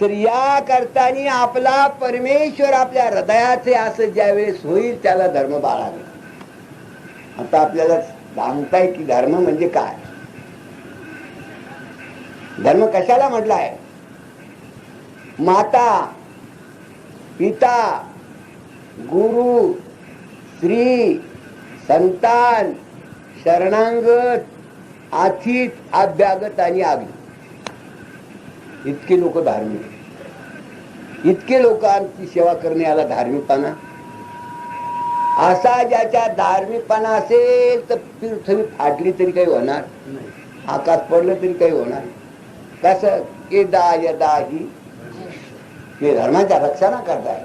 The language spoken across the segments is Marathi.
तर या करताना आपला परमेश्वर आपल्या हृदयाचे असं ज्यावेळेस होईल त्याला धर्म बाळावे आता आपल्याला सांगताय की धर्म म्हणजे काय? धर्म कशाला म्हटलाय? माता पिता गुरु स्त्री संतान शरणांगत आथित अभ्यागत आणि आगली इतके लोक धार्मिक इतके लोकांची सेवा करणे याला धार्मिकपणा. असा ज्याच्या धार्मिकपणा असेल तर पृथ्वी फाटली तरी काही होणार. आकाश पडलं तरी काही होणार. कस? यदा यदा ही. हे धर्माच्या रक्षणा करताय.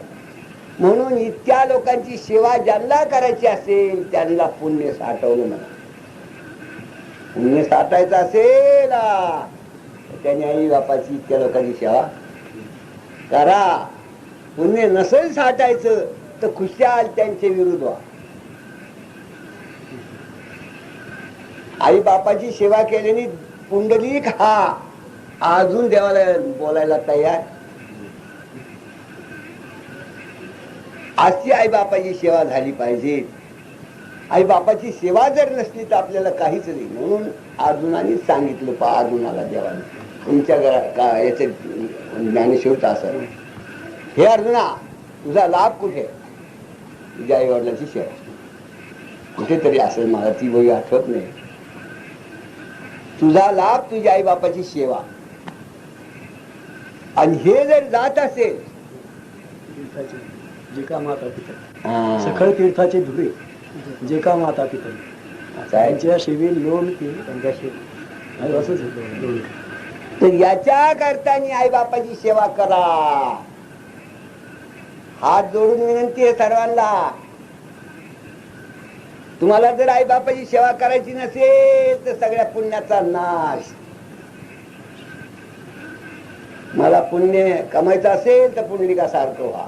म्हणून इतक्या लोकांची सेवा ज्यांना करायची असेल त्यांना पुण्य साठवलं म्हणा पुण्य साठायचं असेल त्याने आई बापाची इतक्या लोकांची सेवा करा. पुण्य नसेल साठायचं तर खुशाल त्यांचे विरुद्ध व्हा. आई बापाची सेवा केल्याने पुंडलिक हा अजून देवाला बोलायला तयार. अशी आई बापाची सेवा झाली पाहिजे. आई बापाची सेवा जर नसली तर आपल्याला काहीच नाही. म्हणून अर्जुनाने सांगितलं पा अर्जुनाला देवाने. तुमच्या घरा का याचे ज्ञानेश्वरचं असं हे अर्जुना तुझा लाभ कुठे? तुझ्या आई वडिलांची सेवा कुठेतरी असेल मला ती वही आठवत नाही. तुझा लाभ तुझ्या आई बापाची सेवा. आणि हे जर जात असेल जे का माता पिता. सखळ तीर्थाचे धुळे जे का माता पिता. त्यांच्या सेवे लोन केली त्यांच्या सेवे असंच होतं. तर याच्या करताना आई बापाची सेवा करा. हात जोडून विनंती आहे सर्वांना. तुम्हाला जर आई बापाची सेवा करायची नसेल तर सगळ्या पुण्याचा नाश. मला पुण्य कमायचं असेल तर पुंडलिकासारखं व्हा.